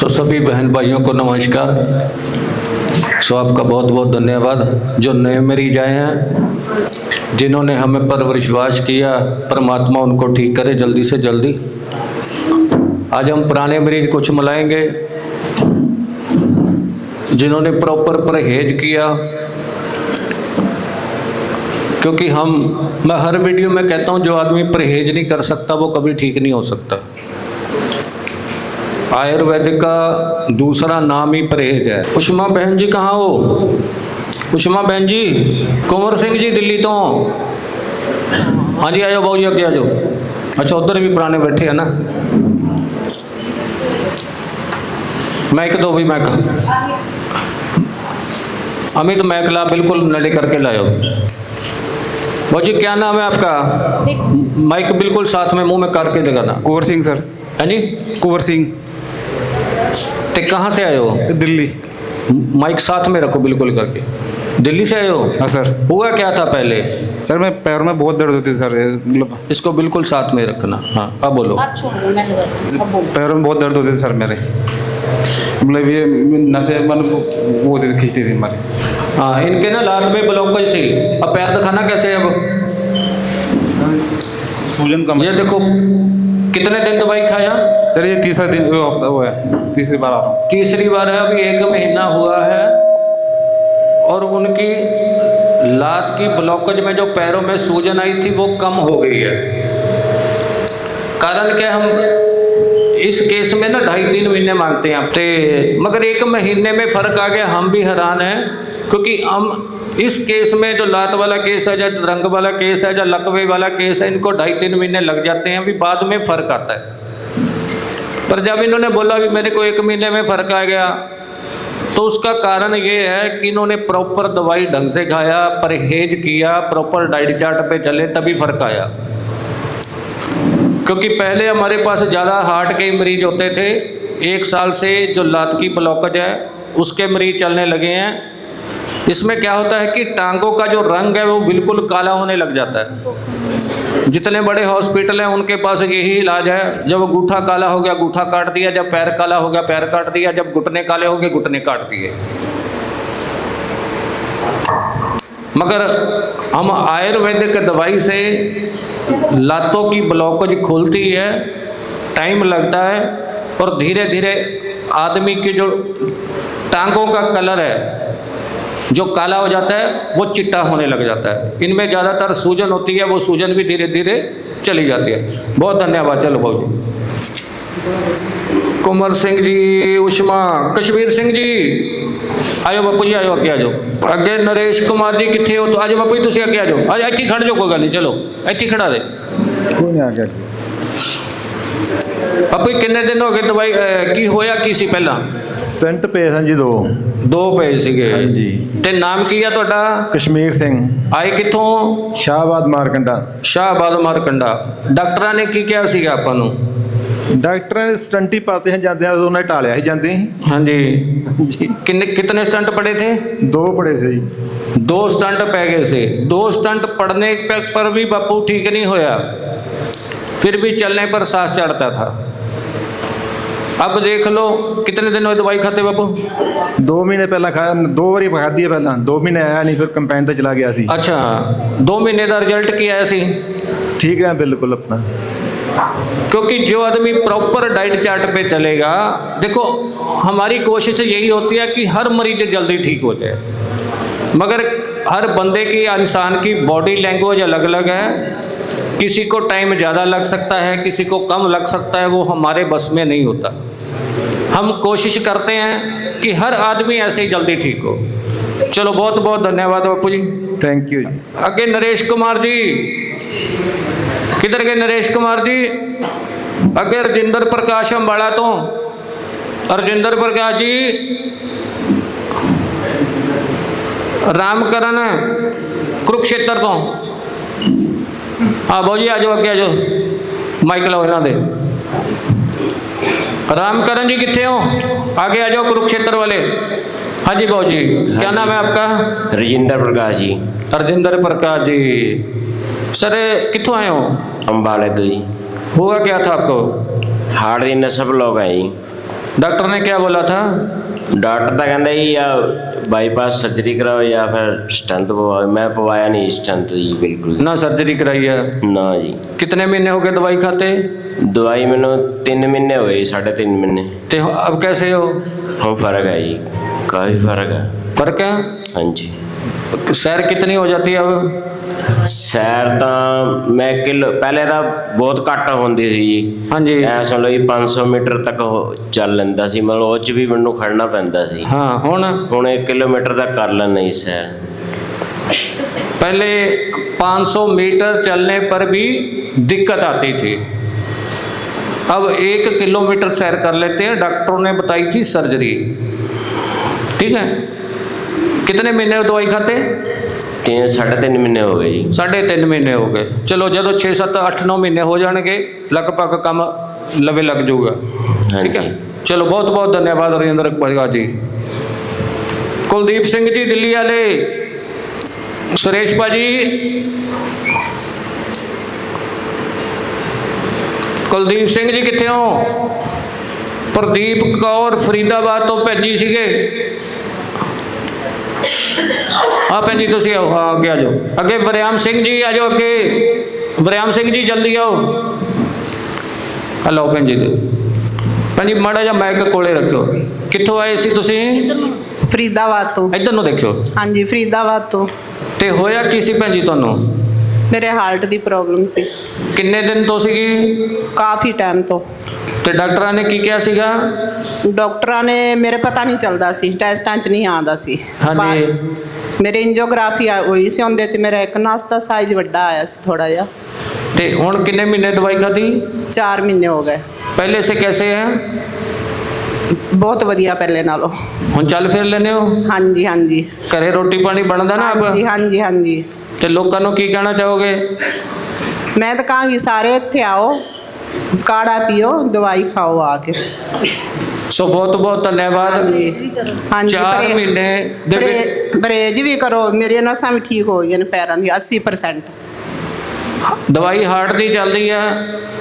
सो सभी बहन भाइयों को नमस्कार। सो आपका बहुत बहुत धन्यवाद। जो नए मरीज़ आए हैं, जिन्होंने हमें पर विश्वास किया, परमात्मा उनको ठीक करे जल्दी से जल्दी। आज हम पुराने मरीज़ कुछ मिलाएँगे, जिन्होंने प्रॉपर परहेज किया। क्योंकि हम, मैं हर वीडियो में कहता हूँ, जो आदमी परहेज नहीं कर सकता, वो कभी ठीक नहीं हो सकता। आयुर्वेदिक का दूसरा नाम ही परहेज है। उषमा बहन जी कहाँ हो? उष्मा बहन जी कुंवर सिंह जी दिल्ली तो हाँ। जी आयो बाबू जी अगे आ जाओ अच्छा उधर भी पुराने बैठे हैं ना। मैक दो भी मैक अमित मैक ला बिल्कुल नड़े करके लाओ बाबू जी क्या नाम है आपका? माइक बिल्कुल साथ में मुँह में करके दिखाना कुंवर सिंह सर। है जी। कुंवर सिंह। ते कहाँ से आए हो? दिल्ली। माइक साथ में रखो बिल्कुल करके। दिल्ली से आए हो? हाँ सर। हुआ क्या था पहले? सर मैं पैर में बहुत दर्द होती है सर। मतलब इसको बिल्कुल साथ में रखना। हाँ। अब बोलो। आप छोड़ो मैं लगाती अब बोलो। पैरों में बहुत दर्द होते थे सर मेरे। मतलब ये नसें मतलब वो होती थी खींचती थी हमारी। हाँ इनके ना लात में ब्लॉकेज थी। अब पैर दिखाना कैसे अब? सूजन कम ये देखो कितने दिन दवाई खाया? सर ये तीसरा दिन वो है। तीसरी बार आ रहा हूँ। तीसरी बार है अभी एक महीना हुआ है। और उनकी लात की ब्लॉकेज में जो पैरों में सूजन आई थी वो कम हो गई है। कारण क्या हम इस केस में ना ढाई तीन महीने मांगते हैं ते मगर एक महीने में फ़र्क आ गया हम भी हैरान हैं क्योंकि हम इस केस में जो लात वाला केस है या रंग वाला केस है या लकवे वाला केस है, इनको ढाई तीन महीने लग जाते हैं, अभी बाद में फ़र्क आता है। पर जब इन्होंने बोला भी मेरे को एक महीने में फ़र्क आ गया तो उसका कारण ये है कि इन्होंने प्रॉपर दवाई ढंग से खाया, परहेज किया प्रॉपर डाइट चार्ट पे चले, तभी फ़र्क आया। क्योंकि पहले हमारे पास ज़्यादा हार्ट के मरीज़ होते थे, एक साल से जो लात की ब्लॉकेज है, उसके मरीज़ चलने लगे हैं इसमें क्या होता है कि टांगों का जो रंग है वो बिल्कुल काला होने लग जाता है। जितने बड़े हॉस्पिटल हैं, उनके पास यही इलाज है, जब अंगूठा काला हो गया, अंगूठा काट दिया, जब पैर काला हो गया, पैर काट दिया, जब घुटने काले हो गए, घुटने काट दिए। मगर हम आयुर्वेदिक दवाई से लातों की ब्लॉकेज खुलती है, टाइम लगता है, और धीरे धीरे आदमी की जो टांगों का कलर है जो काला हो जाता है वो चिट्टा होने लग जाता है इनमें ज़्यादातर सूजन होती है वो सूजन भी धीरे धीरे चली जाती है बहुत धन्यवाद चलो बाबू जी कुंवर सिंह जी उष्मा कश्मीर सिंह जी ਆਇਓ ਬਾਪੂ ਜੀ ਆਇਓ ਅੱਗੇ ਆ ਜਾਓ ਅੱਗੇ ਨਰੇਸ਼ ਕੁਮਾਰ ਜੀ ਕਿੱਥੇ ਹੋ ਆਜੋ ਬਾਪੂ ਜੀ ਤੁਸੀਂ ਅੱਗੇ ਆ ਜਾਓ ਆ ਇੱਥੇ ਹੀ ਖੜ ਜਾਓ ਕੋਈ ਗੱਲ ਨਹੀਂ ਚਲੋ ਇੱਥੇ ਹੀ ਖੜਾ ਦੇ कोई नहीं आ गया ਬਾਪੂ ਜੀ ਕਿੰਨੇ ਦਿਨ ਹੋ ਗਏ ਦਵਾਈ ਅਹ, ਕੀ ਹੋਇਆ ਕੀ ਸੀ ਪਹਿਲਾਂ ਸਟੰਟ ਪਏ ਸਨ ਜੀ ਦੋ ਦੋ ਪਏ ਸੀਗੇ ਹਾਂਜੀ। ਤੇ ਨਾਮ ਕੀ ਆ ਤੁਹਾਡਾ ਕਸ਼ਮੀਰ ਸਿੰਘ ਆਏ ਕਿੱਥੋਂ ਸ਼ਾਹਬਾਦ ਮਾਰਕੰਡਾ ਸ਼ਾਹਬਾਦ ਮਾਰਕੰਡਾ ਡਾਕਟਰਾਂ ਨੇ ਕੀ ਕਿਹਾ ਸੀਗਾ ਆਪਾਂ ਨੂੰ ਡਾਕਟਰਾਂ ਨੇ ਸਟੰਟ ਹੀ ਪਾਤੇ ਹਨ ਜਾਂਦੇ ਆ ਉਹਨਾਂ ਨੇ ਟਾਲਿਆ ਹੀ ਜਾਂਦੇ ਸੀ ਹਾਂਜੀ ਜੀ ਕਿੰਨੇ कितने स्टंट पड़े थे ਦੋ ਪੜੇ ਸੀ ਜੀ दो स्टंट पै गए थे दो स्टंट पड़ने पे- पर भी बापू ठीक नहीं होया फिर भी चलने पर सांस चढ़ता था अब देख लो कितने दिन हुए दवाई खाते बापू? दो महीने पहला खाया दो बारी खा दी पहला। दो महीने आया नहीं फिर कंपेन तो चला गया सी। अच्छा दो महीने का रिज़ल्ट की आया सी? ठीक है बिल्कुल अपना। क्योंकि जो आदमी प्रॉपर डाइट चार्ट पे चलेगा देखो हमारी कोशिश यही होती है कि हर मरीज़ जल्दी ठीक हो जाए। मगर हर बंदे की इंसान की बॉडी लैंग्वेज अलग अलग है। किसी को टाइम ज़्यादा लग सकता है किसी को कम लग सकता है वो हमारे बस में नहीं होता। हम कोशिश करते हैं कि हर आदमी ऐसे ही जल्दी ठीक हो। चलो बहुत बहुत धन्यवाद बापू जी। थैंक यू अगे नरेश कुमार जी। किधर गए नरेश कुमार जी? अगे रजिंदर प्रकाश अंबाला तो। रजिंदर प्रकाश जी। रामकरण कुरुक्षेत्र तो। ਤੋਂ ਹਾਂ ਬਾਊ ਜੀ ਆ ਜਾਓ ਅੱਗੇ ਆ ਜਾਓ ਮਾਈਕ ਲਾਓ ਇਹਨਾਂ ਦੇ रामकरण जी कितने हो आगे आ जाओ कुरुक्षेत्र वाले हाँ जी बाबू जी क्या नाम है आपका ਰਜਿੰਦਰ ਪ੍ਰਕਾਸ਼ ਜੀ हरजिंदर प्रकाश जी सर कितों आए हो ਅੰਬਾਲੇ ਤੋਂ ਜੀ हुआ क्या था आपको ਹਾਰਟ ਦੀ ਨਸਾਂ ਬਲੌਕ ਹੈ ਜੀ डॉक्टर ने क्या बोला था ਡਾਕਟਰ ਤਾਂ ਕਹਿੰਦਾ ਜੀ ਆ ਬਾਈਪਾਸ ਸਰਜਰੀ ਕਰਾਓ ਜਾਂ ਫਿਰ ਸਟੰਟ ਪਵਾਓ ਮੈਂ ਪਵਾਇਆ ਨਹੀਂ ਸਟੰਟ ਜੀ ਬਿਲਕੁਲ ना सर्जरी कराई है ਨਾ ਜੀ कितने महीने हो गए दवाई खाते ਦਵਾਈ ਮੈਨੂੰ 3 ਮਹੀਨੇ ਹੋਏ ਜੀ, ਸਾਢੇ 3 ਮਹੀਨੇ ते अब कैसे हो ਹੁਣ ਫਰਕ ਹੈ ਜੀ ਕਾਫੀ ਫਰਕ ਹੈ फर्क है ਹਾਂਜੀ सैर कितनी हो जाती है अब ਸੈਰ ਤਾਂ ਮੈਂ ਕਿਲੋ ਪਹਿਲੇ ਤਾਂ ਬਹੁਤ ਘੱਟ ਹੁੰਦੀ ਸੀ ਜੀ ਹਾਂਜੀ ਐ ਸੁਣ ਲਓ ਜੀ 500 ਮੀਟਰ ਤੱਕ ਉਹ ਚੱਲ ਲੈਂਦਾ ਸੀ ਮਤਲਬ ਉਹ ਚ ਵੀ ਮੈਨੂੰ ਖੜਨਾ ਪੈਂਦਾ ਸੀ हाँ हुन ਹੁਣ 1 ਕਿਲੋਮੀਟਰ ਤੱਕ ਕਰ ਲੈਂਦਾ ਜੀ ਸੈਰ पहले 500 मीटर चलने पर भी दिक्कत आती थी अब एक किलोमीटर सैर कर लेते हैं डॉक्टरों ने बताई थी सर्जरी ठीक है कितने महीने दवाई खाते ਤਿੰਨ ਸਾਢੇ ਤਿੰਨ ਮਹੀਨੇ ਹੋ ਗਏ ਜੀ ਸਾਢੇ ਤਿੰਨ ਮਹੀਨੇ ਹੋ ਗਏ ਚਲੋ ਜਦੋਂ 6 7 8 9 ਮਹੀਨੇ ਹੋ ਜਾਣਗੇ ਲਗਭਗ ਕੰਮ ਲਵੇ ਲੱਗ ਜਾਊਗਾ ਠੀਕ ਹੈ ਹਾਂਜੀ ਚਲੋ ਬਹੁਤ ਬਹੁਤ ਧੰਨਵਾਦ ਰਜਿੰਦਰ ਭਗਤ ਜੀ ਕੁਲਦੀਪ ਸਿੰਘ ਜੀ ਦਿੱਲੀ ਵਾਲੇ ਸੁਰੇਸ਼ ਭਾਜੀ ਕੁਲਦੀਪ ਸਿੰਘ ਜੀ ਕਿੱਥੇ ਹੋ ਪ੍ਰਦੀਪ ਕੌਰ ਫਰੀਦਾਬਾਦ ਤੋਂ ਭੇਜੀ ਸੀਗੇ ਆ ਭੈਣ ਜੀ ਤੁਸੀਂ ਆਓ ਹਾਂ ਅੱਗੇ ਆ ਜਾਓ। ਅੱਗੇ ਵਰਿਆਮ ਸਿੰਘ ਜੀ ਆ ਜਾਓ ਅੱਗੇ। ਵਰਿਆਮ ਸਿੰਘ ਜੀ ਜਲਦੀ ਆਓ। ਹਲੋ ਭੈਣ ਜੀ। ਭੈਣ ਜੀ ਮਾੜਾ ਜਿਹਾ ਮਾਈਕ ਕੋਲੇ ਰੱਖਿਓ। ਕਿੱਥੋਂ ਆਏ ਸੀ ਤੁਸੀਂ? ਫਰੀਦਾਬਾਦ ਤੋਂ। ਇੱਧਰ ਨੂੰ ਦੇਖਿਓ। ਹਾਂਜੀ ਫਰੀਦਾਬਾਦ ਤੋਂ। ਤੇ ਹੋਇਆ ਕੀ ਸੀ ਭੈਣ ਜੀ ਤੁਹਾਨੂੰ? ਮੇਰੇ ਹਾਰਟ ਦੀ ਪ੍ਰੋਬਲਮ ਸੀ। ਕਿੰਨੇ ਦਿਨ ਤੋਂ ਸੀਗੀ? ਕਾਫੀ ਟਾਈਮ ਤੋਂ। ਤੇ ਡਾਕਟਰਾਂ ਨੇ ਕੀ ਕਿਹਾ ਸੀਗਾ? ਡਾਕਟਰਾਂ ਨੇ ਮੇਰੇ ਪਤਾ ਨਹੀਂ ਚੱਲਦਾ ਸੀ ਟੈਸਟਾਂ 'ਚ ਨਹੀਂ ਆਉਂਦਾ ਸੀ। ਹਾਂਜੀ। ਮੇਰੇ ਇੰਜੋਗ੍ਰਾਫੀ ਹੋਈ ਸੀ ਉਹਦੇ 'ਚ ਮੇਰਾ ਇੱਕ ਨਸ ਦਾ ਸਾਈਜ਼ ਵੱਡਾ ਆਇਆ ਸੀ ਥੋੜਾ ਜਿਹਾ। ਤੇ ਹੁਣ ਕਿੰਨੇ ਮਹੀਨੇ ਦਵਾਈ ਖਾਧੀ? 4 ਮਹੀਨੇ ਹੋ ਗਏ। ਪਹਿਲੇ ਸੇ ਕੈਸੇ ਹੈ? ਬਹੁਤ ਵਧੀਆ ਪਹਿਲੇ ਨਾਲੋਂ। ਹੁਣ ਚੱਲ ਫਿਰ ਲੈਨੇ ਹੋ? ਹਾਂਜੀ ਹਾਂਜੀ। ਘਰੇ ਰੋਟੀ ਪਾਣੀ ਬਣਦਾ ਨਾ ਹਾਂਜੀ ਆਪ ਹਾਂਜੀ ਹਾਂਜੀ। ਤੇ ਲੋਕਾਂ ਨੂੰ ਕੀ ਕਹਿਣਾ ਚਾਹੋਗੇ? ਮੈਂ ਤਾਂ ਕਹਾਂਗੀ ਸਾਰੇ ਇੱਥੇ ਆਓ। ਕਾੜਾ ਪੀਓ ਦਵਾਈ ਖਾਓ ਆ ਕੇ। ਸੋ ਬਹੁਤ ਬਹੁਤ ਧੰਨਵਾਦ। ਹਾਂਜੀ ਹਾਂਜੀ ਚਾਰ ਪਰਹੇ- ਮਹੀਨੇ ਦੇ ਵਿੱਚ ਪਰਹੇਜ਼ ਵੀ ਕਰੋ ਮੇਰੀਆਂ ਨਸਾਂ ਵੀ ਠੀਕ ਹੋ ਗਈਆਂ ਨੇ ਪੈਰਾਂ ਦੀ 80% ਦਵਾਈ ਹਾਰਟ ਦੀ ਚੱਲਦੀ ਆ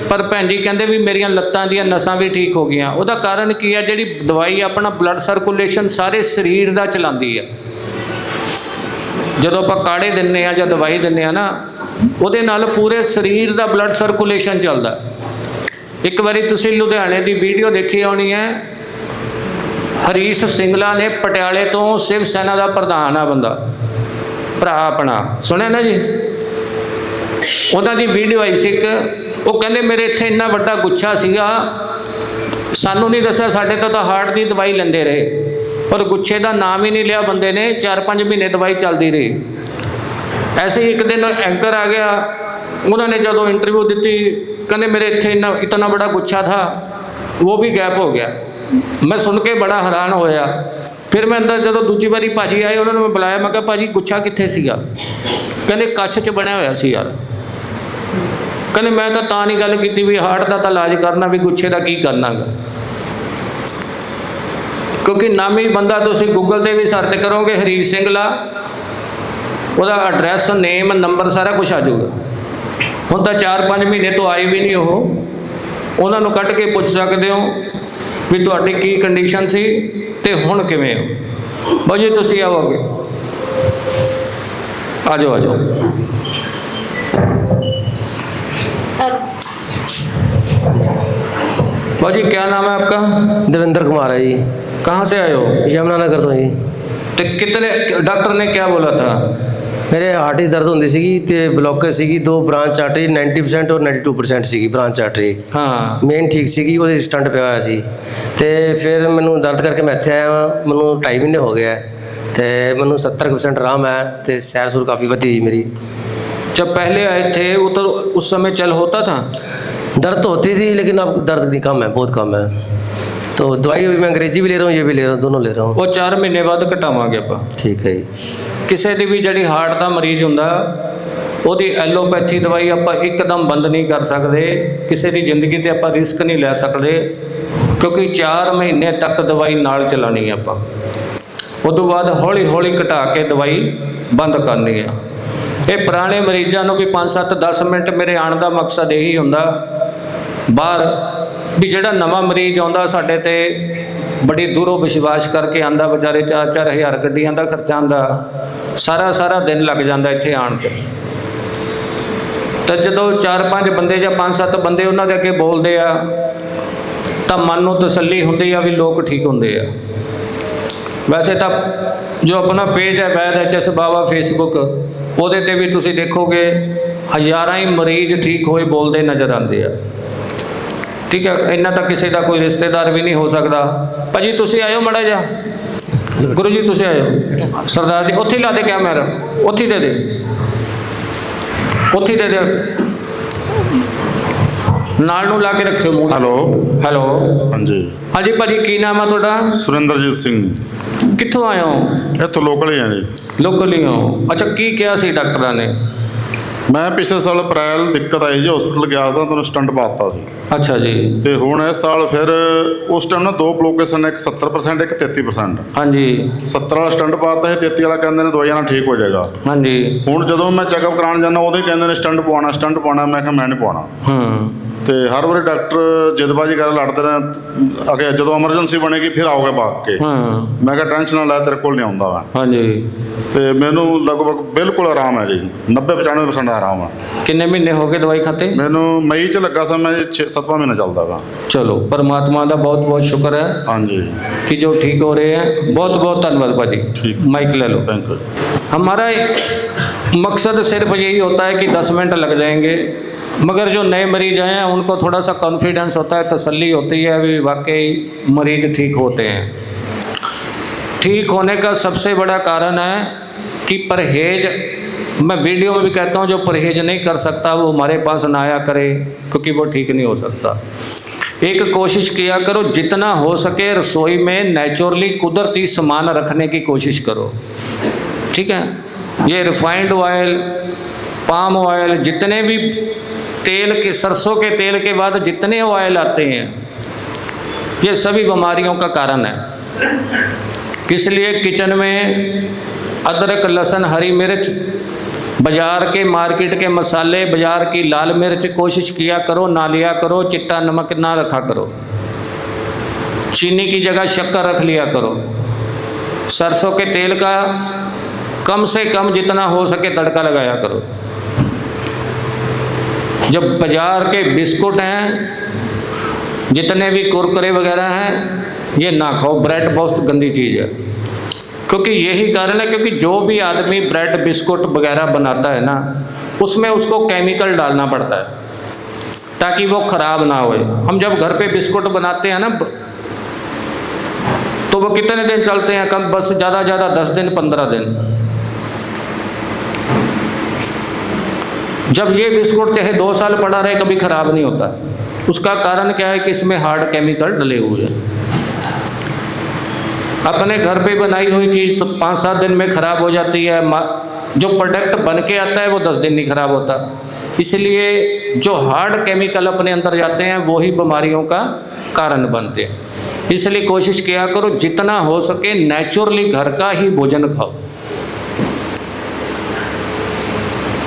ਪਰ ਭੈਣ ਜੀ ਕਹਿੰਦੇ ਵੀ ਮੇਰੀਆਂ ਲੱਤਾਂ ਦੀਆਂ ਨਸਾਂ ਵੀ ਠੀਕ ਹੋ ਗਈਆਂ। ਉਹਦਾ ਕਾਰਨ ਕੀ ਆ ਜਿਹੜੀ ਦਵਾਈ ਆਪਣਾ ਬਲੱਡ ਸਰਕੂਲੇਸ਼ਨ ਸਾਰੇ ਸਰੀਰ ਦਾ ਚਲਾਉਂਦੀ ਆ। ਜਦੋਂ ਆਪਾਂ ਕਾੜੇ ਦਿੰਨੇ ਆ ਜਾਂ ਦਵਾਈ ਦਿੰਨੇ ਆ ਨਾ ਉਹਦੇ ਨਾਲ ਪੂਰੇ ਸਰੀਰ ਦਾ ਬਲੱਡ ਸਰਕੂਲੇਸ਼ਨ ਚੱਲਦਾ। ਇੱਕ ਵਾਰੀ ਤੁਸੀਂ ਲੁਧਿਆਣੇ ਦੀ ਵੀਡੀਓ ਦੇਖੀ ਹੋਣੀ ਹੈ। ਹਰੀਸ਼ ਸਿੰਗਲਾ ਨੇ ਪਟਿਆਲੇ ਤੋਂ ਸਿਵ ਸੈਨਾ ਦਾ ਪ੍ਰਧਾਨ ਆ ਬੰਦਾ। ਭਰਾ ਆਪਣਾ। ਸੁਣਿਆ ਨਾ ਜੀ? ਉਹਨਾਂ ਦੀ ਵੀਡੀਓ ਆਈ ਸੀ ਇੱਕ। ਉਹ ਕਹਿੰਦੇ ਮੇਰੇ ਇੱਥੇ ਇੰਨਾ ਵੱਡਾ ਗੁੱਛਾ ਸੀਗਾ। ਸਾਨੂੰ ਨਹੀਂ ਦੱਸਿਆ, ਸਾਡੇ ਤੋਂ ਤਾਂ ਹਾਰਟ ਦੀ ਦਵਾਈ ਲੈਂਦੇ ਰਹੇ। ਪਰ ਗੁੱਛੇ ਦਾ ਨਾਮ ਹੀ ਨਹੀਂ ਲਿਆ ਬੰਦੇ ਨੇ। 4-5 ਮਹੀਨੇ ਦਵਾਈ ਚੱਲਦੀ ਰਹੀ। ਐਸੇ ਹੀ ਇੱਕ ਦਿਨ ਐਂਕਰ ਆ ਗਿਆ। ਉਹਨਾਂ ਨੇ ਜਦੋਂ ਇੰਟਰਵਿਊ ਦਿੱਤੀ ਕਹਿੰਦੇ ਮੇਰੇ ਇੱਥੇ ਇੰਨਾ, ਇਤਨਾ ਬੜਾ ਗੁੱਛਾ ਥਾ, ਉਹ ਵੀ ਗੈਪ ਹੋ ਗਿਆ। ਮੈਂ ਸੁਣ ਕੇ ਬੜਾ ਹੈਰਾਨ ਹੋਇਆ। ਫਿਰ ਮੈਂ ਅੰਦਰ ਜਦੋਂ ਦੂਜੀ ਵਾਰੀ ਭਾਜੀ ਆਏ, ਉਹਨਾਂ ਨੂੰ ਮੈਂ ਬੁਲਾਇਆ, ਮੈਂ ਕਿਹਾ ਭਾਜੀ ਗੁੱਛਾ ਕਿੱਥੇ ਸੀਗਾ? ਕਹਿੰਦੇ ਕੱਛ 'ਚ ਬਣਿਆ ਹੋਇਆ ਸੀ ਯਾਰ। ਕਹਿੰਦੇ ਮੈਂ ਤਾਂ ਤਾਂ ਨਹੀਂ ਗੱਲ ਕੀਤੀ ਵੀ ਹਾਰਟ ਦਾ ਤਾਂ ਇਲਾਜ ਕਰਨਾ, ਵੀ ਗੁੱਛੇ ਦਾ ਕੀ ਕਰਨਾਗਾ। ਕਿਉਂਕਿ ਨਾਮੀ ਬੰਦਾ ਤੁਸੀਂ ਗੂਗਲ ਤੇ ਵੀ ਸਰਚ ਕਰੋਗੇ ਹਰੀਸ਼ ਸਿੰਘਲਾ ਉਹਦਾ ਐਡਰੈਸ ਨੇਮ ਨੰਬਰ ਸਾਰਾ ਕੁਝ ਆ ਜਾਊਗਾ। ਹੁਣ ਤਾਂ 4-5 ਮਹੀਨੇ ਤੋਂ ਆਏ ਵੀ ਨਹੀਂ ਉਹ ਉਹਨਾਂ ਨੂੰ ਕੱਢ ਕੇ ਪੁੱਛ ਸਕਦੇ ਹੋ ਵੀ ਤੁਹਾਡੀ ਕੀ ਕੰਡੀਸ਼ਨ ਸੀ ਤੇ ਹੁਣ ਕਿਵੇਂ ਹੋ ਬਾਜੀ ਤੁਸੀਂ ਆਓਗੇ ਆ ਜਾਓ ਆ ਜਾਓ बाजी क्या नाम है आपका देवेंद्र कुमार है जी कहाँ से आए हो यमुनानगर ਤੋਂ ਜੀ तो कितने डॉक्टर ने क्या बोला था ਮੇਰੇ ਹਾਰਟ 'ਚ ਦਰਦ ਹੁੰਦੀ ਸੀਗੀ ਤੇ ਬਲੌਕੇਜ ਸੀਗੀ ਦੋ ਬ੍ਰਾਂਚ ਆਰਟਰੀ 90% ਔਰ 92% ਸੀਗੀ ਬ੍ਰਾਂਚ ਆਰਟਰੀ हाँ ਮੇਨ ਠੀਕ ਸੀਗੀ ਉਹਦੇ ਸਟੰਟ ਪਿਆ ਹੋਇਆ ਸੀ ਤੇ ਫਿਰ ਮੈਨੂੰ ਦਰਦ ਕਰਕੇ ਮੈਂ ਇੱਥੇ ਆਇਆ ਵਾਂ ਮੈਨੂੰ 2.5 ਮਹੀਨੇ ਹੋ ਗਿਆ ਤੇ ਮੈਨੂੰ 70% ਆਰਾਮ ਹੈ ਤੇ ਸੈਰ ਸੂਰ ਕਾਫੀ ਵਧੀ ਹੋਈ ਮੇਰੀ जब पहले आए थे वो तो उस समय चल होता था दर्द तो होती थी लेकिन अब दर्द नहीं कम है बहुत कम है तो दवाई भी मैं अंग्रेजी भी ले रहा हूँ ये भी ले रहा हूँ दोनों ले रहा हूँ ਉਹ 4 ਮਹੀਨੇ ਬਾਅਦ ਘਟਾਵਾਂਗੇ ਆਪਾਂ ठीक है जी ਕਿਸੇ ਦੀ ਵੀ ਜਿਹੜੀ ਹਾਰਟ ਦਾ ਮਰੀਜ਼ ਹੁੰਦਾ ਉਹਦੀ ਐਲੋਪੈਥੀ ਦਵਾਈ ਆਪਾਂ ਇੱਕਦਮ ਬੰਦ ਨਹੀਂ ਕਰ ਸਕਦੇ ਕਿਸੇ ਦੀ ਜ਼ਿੰਦਗੀ ਤੇ ਆਪਾਂ ਰਿਸਕ ਨਹੀਂ ਲੈ ਸਕਦੇ ਕਿਉਂਕਿ 4 ਮਹੀਨੇ ਤੱਕ ਦਵਾਈ ਨਾਲ ਚਲਾਣੀ ਹੈ ਆਪਾਂ ਉਸ ਤੋਂ ਬਾਅਦ ਹੌਲੀ ਹੌਲੀ ਘਟਾ ਕੇ ਦਵਾਈ ਬੰਦ ਕਰਨੀ ਆ ਇਹ ਪੁਰਾਣੇ ਮਰੀਜ਼ਾਂ ਨੂੰ ਵੀ 5 7 10 ਮਿੰਟ ਮੇਰੇ ਆਉਣ ਦਾ ਮਕਸਦ ਇਹੀ ਹੁੰਦਾ ਬਾਹਰ ਵੀ ਜਿਹੜਾ ਨਵਾਂ ਮਰੀਜ਼ ਆਉਂਦਾ ਸਾਡੇ ਤੇ ਬੜੀ ਦੂਰੋਂ ਵਿਸ਼ਵਾਸ ਕਰਕੇ ਆਂਦਾ ਵਿਚਾਰੇ ਚਾਰ ਚਾਰ ਹਜ਼ਾਰ ਗੱਡੀਆਂ ਦਾ ਖਰਚਾ ਆਂਦਾ ਸਾਰਾ ਸਾਰਾ ਦਿਨ ਲੱਗ ਜਾਂਦਾ ਇੱਥੇ ਆਣ ਤੇ। ਤਾਂ ਜਦੋਂ ਚਾਰ ਪੰਜ ਬੰਦੇ ਜਾਂ ਪੰਜ ਸੱਤ ਬੰਦੇ ਉਹਨਾਂ ਦੇ ਅੱਗੇ ਬੋਲਦੇ ਆ, ਤਾਂ ਮਨ ਨੂੰ ਤਸੱਲੀ ਹੁੰਦੀ ਆ ਵੀ ਲੋਕ ਠੀਕ ਹੁੰਦੇ ਆ। ਵੈਸੇ ਤਾਂ ਜੋ ਆਪਣਾ ਪੇਜ ਹੈ ਵੈਦ ਐਚਐਸ ਬਾਵਾ ਫੇਸਬੁੱਕ, ਉਹਦੇ ਤੇ ਵੀ ਤੁਸੀਂ ਦੇਖੋਗੇ, ਹਜ਼ਾਰਾਂ ਹੀ ਮਰੀਜ਼ ਠੀਕ ਹੋਏ ਬੋਲਦੇ ਨਜ਼ਰ ਆਉਂਦੇ ਆ। ਠੀਕ ਹੈ ਇੰਨਾ ਤਾਂ ਕਿਸੇ ਦਾ ਕੋਈ ਰਿਸ਼ਤੇਦਾਰ ਵੀ ਨਹੀਂ ਹੋ ਸਕਦਾ। ਭਾਜੀ ਤੁਸੀਂ ਆਇਓ ਮੜਾ ਜਾ ਗੁਰੂ ਜੀ ਤੁਸੀਂ ਆਇਓ। ਸਰਦਾਰ ਜੀ ਉੱਥੇ ਲਾ ਦੇ ਕੈਮਰਾ। ਉੱਥੇ ਦੇ ਦੇ। ਉੱਥੇ ਦੇ ਦੇ। ਨਾਲ ਨੂੰ ਲਾ ਕੇ ਰੱਖਿਓ ਮੂੰਹ। ਹੈਲੋ। ਹੈਲੋ। ਹਾਂਜੀ। ਹਾਂਜੀ ਭਾਜੀ ਕੀ ਨਾਮ ਆ ਤੁਹਾਡਾ? ਸੁਰਿੰਦਰਜੀਤ ਸਿੰਘ। ਕਿੱਥੋਂ ਆਏ ਹੋ? ਇੱਥੋਂ ਲੋਕਲ ਹੀ ਆ ਜੀ। ਲੋਕਲ ਹੀ ਹੋ। ਅੱਛਾ ਕੀ ਕਿਹਾ ਸੀ ਡਾਕਟਰਾਂ ਨੇ? ਮੈਂ ਪਿਛਲੇ ਸਾਲ ਅਪ੍ਰੈਲ ਦਿੱਕਤ ਆਈ ਜੀ ਹਸਪੀਟਲ ਗਿਆ ਤਾਂ ਤੁਹਾਨੂੰ ਸਟੰਟ ਪਾਤਾ ਸੀ। ਅੱਛਾ ਜੀ। ਤੇ ਹੁਣ ਇਸ ਸਾਲ ਫਿਰ ਉਸ ਟਾਈਮ ਨਾ ਦੋ ਬਲੋਕੇਸ਼ਨ ਇੱਕ 70% ਇੱਕ 33% ਹਾਂਜੀ। 70 ਵਾਲਾ ਸਟੰਟ ਪਾਤਾ ਹੈ 33 ਵਾਲਾ ਕਹਿੰਦੇ ਨੇ ਦਵਾਈਆਂ ਨਾਲ ਠੀਕ ਹੋ ਜਾਏਗਾ। ਹਾਂਜੀ। ਹੁਣ ਜਦੋਂ ਮੈਂ ਚੈੱਕਅਪ ਕਰਾਉਣ ਜਾਂਦਾ ਹੀ ਕਹਿੰਦੇ ਨੇ ਸਟੰਟ ਪਵਾਉਣਾ ਸਟੰਟ ਪਵਾਉਣਾ ਮੈਂ ਕਿਹਾ ਮੈਂ ਨਹੀਂ ਪਵਾਉਣਾ। ਹੂੰ। ਤੇ ਹਰ ਵਾਰੀ ਡਾਕਟਰ ਜਦਬਾਜੀ ਕਰ ਲੜਦੇ ਨੇ ਅਗੇ ਜਦੋਂ ਐਮਰਜੈਂਸੀ ਬਣੇਗੀ ਫਿਰ ਆਓਗੇ ਬਾਗ ਕੇ। ਹਾਂ। ਮੈਂ ਕਿਹਾ ਟੈਨਸ਼ਨ ਨਾ ਲੈ ਤੇਰੇ ਕੋਲ ਨਹੀਂ ਆਉਂਦਾ ਵਾ ਹਾਂਜੀ। ਤੇ ਮੈਨੂੰ ਲਗਭਗ ਬਿਲਕੁਲ ਆਰਾਮ ਹੈ ਜੀ 90 95% ਆਰਾਮ ਹੈ ਕਿੰਨੇ ਮਹੀਨੇ ਹੋ ਗਏ ਦਵਾਈ ਖਾਤੇ ਮੈਨੂੰ ਮਈ ਚ ਲੱਗਾ ਸੀ ਮੈਂ 7ਵਾਂ ਮਹੀਨਾ ਚੱਲਦਾ ਵਾ ਚਲੋ ਪਰਮਾਤਮਾ ਦਾ ਬਹੁਤ ਬਹੁਤ ਸ਼ੁਕਰ ਹੈ ਹਾਂਜੀ कि जो ठीक हो रहे हैं बहुत बहुत धन्यवाद भाजी ठीक। माइक ले लो थैंक यू हमारा मकसद सिर्फ यही होता है कि 10 मिनट लग जाएंगे मगर जो नए मरीज आए हैं उनको थोड़ा सा कॉन्फिडेंस होता है तसल्ली होती है भी वाकई मरीज ठीक होते हैं ठीक होने का सबसे बड़ा कारण है कि परहेज मैं वीडियो में भी कहता हूँ, जो परहेज नहीं कर सकता, वो हमारे पास ना आया करे, क्योंकि वो ठीक नहीं हो सकता। एक कोशिश किया करो, जितना हो सके रसोई में नेचुरली कुदरती सामान रखने की कोशिश करो। ठीक है? ये रिफाइंड ऑयल पाम ऑयल जितने भी तेल के, सरसों के तेल के बाद जितने ऑयल आते हैं, ये सभी बीमारियों का कारण है। इसलिए किचन में अदरक, लहसुन, हरी मिर्च बाज़ार के मार्केट के मसाले, बाज़ार की लाल मिर्च कोशिश किया करो, ना लिया करो, चिट्टा नमक ना रखा करो। चीनी की जगह शक्कर रख लिया करो। सरसों के तेल का कम से कम जितना हो सके तड़का लगाया करो। जब बाज़ार के बिस्कुट हैं, जितने भी कुरकुरे वगैरह हैं, ये ना खाओ। ब्रेड बहुत गंदी चीज़ है। क्योंकि यही कारण है क्योंकि जो भी आदमी ब्रेड बिस्कुट वगैरह बनाता है ना, उसमें उसको केमिकल डालना पड़ता है, ताकि वो ख़राब ना होए। हम जब घर पे बिस्कुट बनाते हैं ना तो वो कितने दिन चलते हैं? कम, बस ज़्यादा ज़्यादा दस दिन, पंद्रह दिन। जब ये बिस्कुट चाहे दो साल पड़ा रहे, कभी ख़राब नहीं होता। उसका कारण क्या है कि इसमें हार्ड केमिकल डले हुए हैं। अपने घर पे बनाई हुई चीज़ तो पाँच सात दिन में ख़राब हो जाती है। जो प्रोडक्ट बन के आता है, वो दस दिन नहीं ख़राब होता। इसलिए जो हार्ड केमिकल अपने अंदर जाते हैं वही बीमारियों का कारण बनते हैं। इसलिए कोशिश किया करो, जितना हो सके नेचुरली घर का ही भोजन खाओ।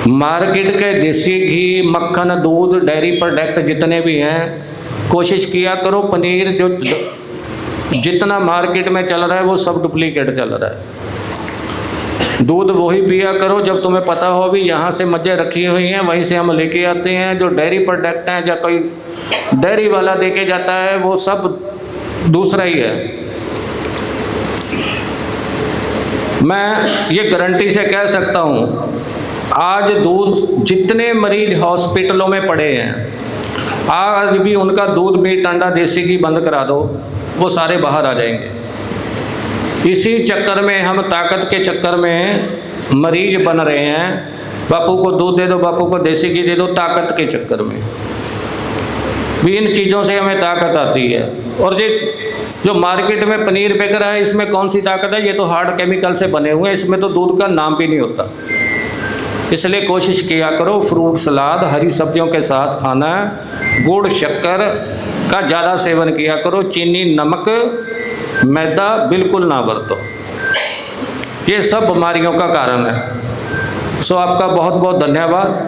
मार्केट के देसी घी, मक्खन, दूध डेयरी प्रोडक्ट जितने भी हैं, कोशिश किया करो, पनीर जो जितना मार्केट में चल रहा है, वो सब डुप्लीकेट चल रहा है। दूध वही पिया करो, जब तुम्हें पता हो भी यहाँ से मज्जे रखी हुई हैं, वहीं से हम लेके आते हैं, जो डेयरी प्रोडक्ट हैं, या कोई डेयरी वाला दे के जाता है, वो सब दूसरा ही है। मैं ये गारंटी से कह सकता हूँ, आज दूध जितने मरीज़ हॉस्पिटलों में पड़े हैं, आज भी उनका दूध मीट अंडा देसी घी बंद करा दो। वो सारे बाहर आ जाएँगे। इसी चक्कर में हम ताकत के चक्कर में मरीज़ बन रहे हैं। बापू को दूध दे दो, बापू को देसी घी दे दो, ताकत के चक्कर में। भी इन चीज़ों से हमें ताकत आती है। और ये जो मार्केट में पनीर बिक रहा है, इसमें कौन सी ताकत है? ये तो हार्ड केमिकल से बने हुए हैं, इसमें तो दूध का नाम भी नहीं होता। इसलिए कोशिश किया करो, फ्रूट सलाद, हरी सब्जियों के साथ खाना, गुड़, शक्कर का ज़्यादा सेवन किया करो, चीनी, नमक, मैदा बिल्कुल ना बरतो। ये सब बीमारियों का कारण है। सो आपका बहुत बहुत धन्यवाद।